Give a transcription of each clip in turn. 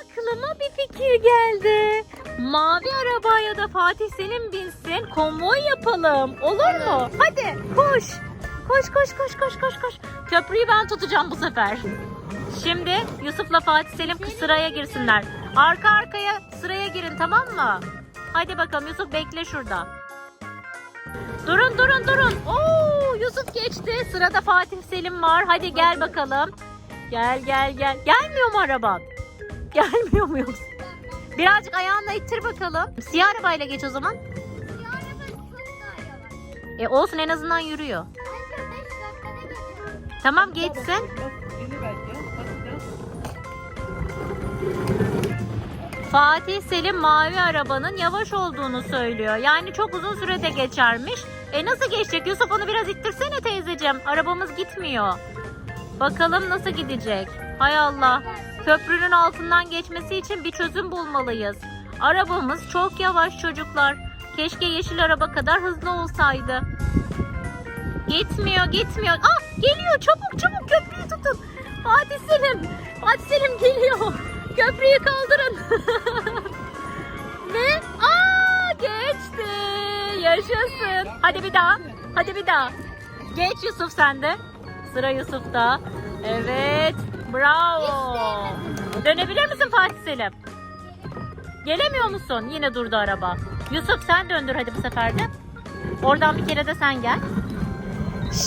Aklıma bir fikir geldi. Mavi arabaya da Fatih Selim binsin. Konvoy yapalım. Olur mu? Hadi koş. Koş koş koş koş koş koş. Köprüyü ben tutacağım bu sefer. Şimdi Yusuf'la Fatih Selim sıraya girsinler. Arka arkaya sıraya girin tamam mı? Hadi bakalım Yusuf bekle şurada. Durun durun durun. Oo Yusuf geçti. Sırada Fatih Selim var. Hadi gel bakalım. Gel gel gel. Gelmiyor mu Gelmiyor mu yoksa? Birazcık ayağınla ittir bakalım. Siyah arabayla geç o zaman. E olsun en azından yürüyor. Tamam geçsin. Fatih Selim mavi arabanın yavaş olduğunu söylüyor. Yani çok uzun sürede geçermiş. E nasıl geçecek? Yusuf onu biraz ittirsene teyzeciğim. Arabamız gitmiyor. Bakalım nasıl gidecek? Hay Allah. Köprünün altından geçmesi için bir çözüm bulmalıyız. Arabamız çok yavaş çocuklar. Keşke yeşil araba kadar hızlı olsaydı. Gitmiyor, gitmiyor. Ah, geliyor. Çabuk, çabuk köprüyü tutun. Fatih Selim. Fatih Selim geliyor. Köprüyü kaldırın. Ve aa geçti. Yaşasın. Hadi bir daha. Hadi bir daha. Geç Yusuf sen de. Sıra Yusuf'ta. Evet. Bravo. Dönebilir misin Fatih Selim? Gelemiyor musun? Yine durdu araba. Yusuf sen döndür hadi bu sefer de. Oradan bir kere de sen gel.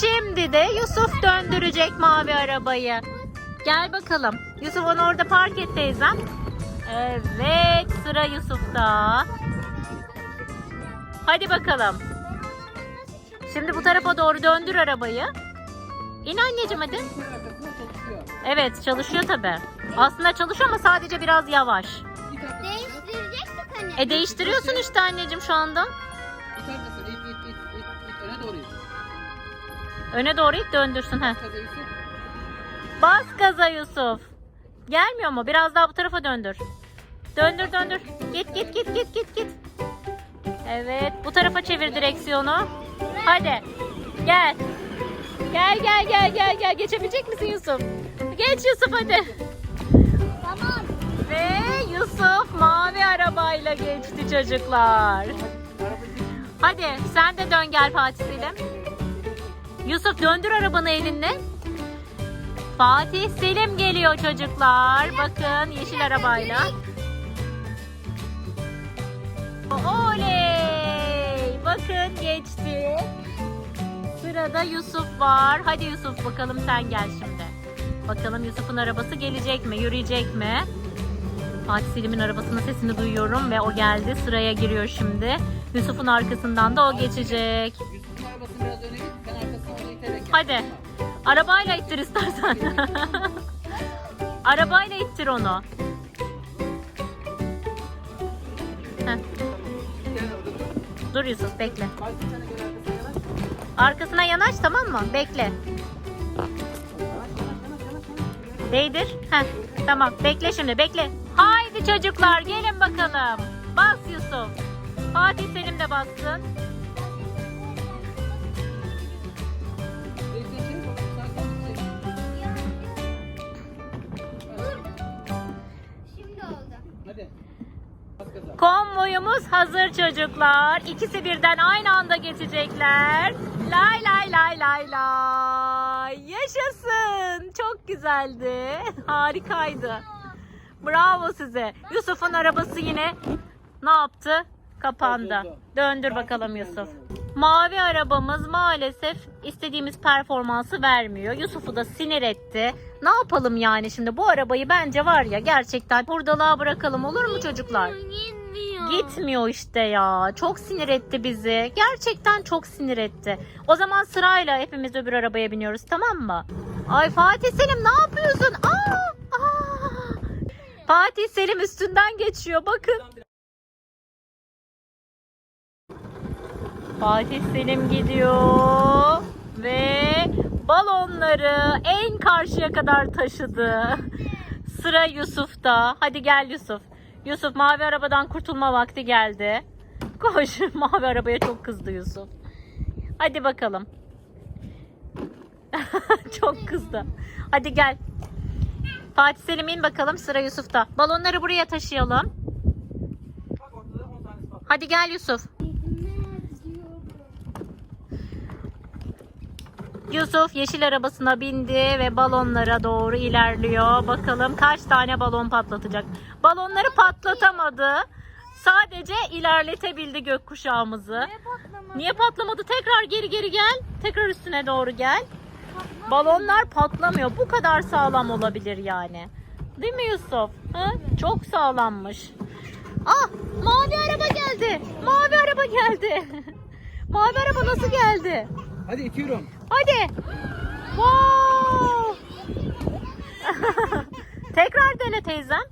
Şimdi de Yusuf döndürecek mavi arabayı. Gel bakalım. Yusuf onu orada park et teyzem. Evet sıra Yusuf'ta. Hadi bakalım. Şimdi bu tarafa doğru döndür arabayı. İn anneciğim hadi. Evet çalışıyor tabi. Aslında çalışıyor ama sadece biraz yavaş. Değiştirecektik hani. E değiştiriyorsun işte anneciğim şu anda. Öne doğru it döndürsün. Heh. Bas gaza Yusuf. Gelmiyor mu? Biraz daha bu tarafa döndür. Döndür döndür. Git git git git git git. Evet bu tarafa çevir direksiyonu. Hadi. Gel. Gel gel gel gel gel. Geçebilecek misin Yusuf? Geç Yusuf hadi. Tamam. Ve Yusuf mavi arabayla geçti çocuklar. Hadi sen de dön gel Fatih Selim. Yusuf döndür arabanı elinle. Fatih Selim geliyor çocuklar. Bakın yeşil arabayla. Oley! Bakın geçti. Sırada Yusuf var. Hadi Yusuf bakalım sen gel şimdi. Bakalım Yusuf'un arabası gelecek mi? Yürüyecek mi? Fatih Selim'in arabasının sesini duyuyorum ve o geldi. Sıraya giriyor şimdi. Yusuf'un arkasından da o geçecek. Yusuf'un arabasını biraz öne git. Ben arkasına onu iterek Hadi. Arabayla ittir istersen. Arabayla ittir onu. Heh. Dur Yusuf bekle. Arkasına yanaş. tamam mı? Bekle. Değdir. Heh. Tamam bekle şimdi bekle. Haydi çocuklar gelin bakalım. Bas Yusuf. Fatih Selim de bassın. Şimdi oldu. Hadi. Konvoyumuz hazır çocuklar. İkisi birden aynı anda geçecekler. Lay lay lay lay lay. Yaşasın. Çok güzeldi. Harikaydı. Bravo size. Yusuf'un arabası yine ne yaptı? Kapandı. Döndür bakalım Yusuf. Mavi arabamız maalesef istediğimiz performansı vermiyor. Yusuf'u da sinir etti. Ne yapalım yani şimdi bu arabayı bence var ya gerçekten hurdalığa bırakalım olur mu çocuklar? Gitmiyor. Gitmiyor işte ya. Çok sinir etti bizi. Gerçekten çok sinir etti. O zaman sırayla hepimiz öbür arabaya biniyoruz tamam mı? Ay Fatih Selim ne yapıyorsun? Aa! Aa! Fatih Selim üstünden geçiyor bakın. Fatih Selim gidiyor ve balonları en karşıya kadar taşıdı. Sıra Yusuf'ta. Hadi gel Yusuf. Yusuf mavi arabadan kurtulma vakti geldi. Koş. Mavi arabaya çok kızdı Yusuf. Hadi bakalım. çok kızdı. Hadi gel. Fatih Selim in bakalım sıra Yusuf'ta. Balonları buraya taşıyalım. Bak ortada 10 tanesi var. Hadi gel Yusuf. Yusuf yeşil arabasına bindi ve balonlara doğru ilerliyor. Bakalım kaç tane balon patlatacak. Balonları patlatamadı. Sadece ilerletebildi gökkuşağımızı. Niye patlamadı? Tekrar geri geri gel. Tekrar üstüne doğru gel. Balonlar patlamıyor. Bu kadar sağlam olabilir yani. Değil mi Yusuf? Ha? Çok sağlammış. Ah mavi araba geldi. Mavi araba geldi. mavi araba nasıl geldi? Hadi itiyorum. Hadi. Wow. Tekrar dene teyzem.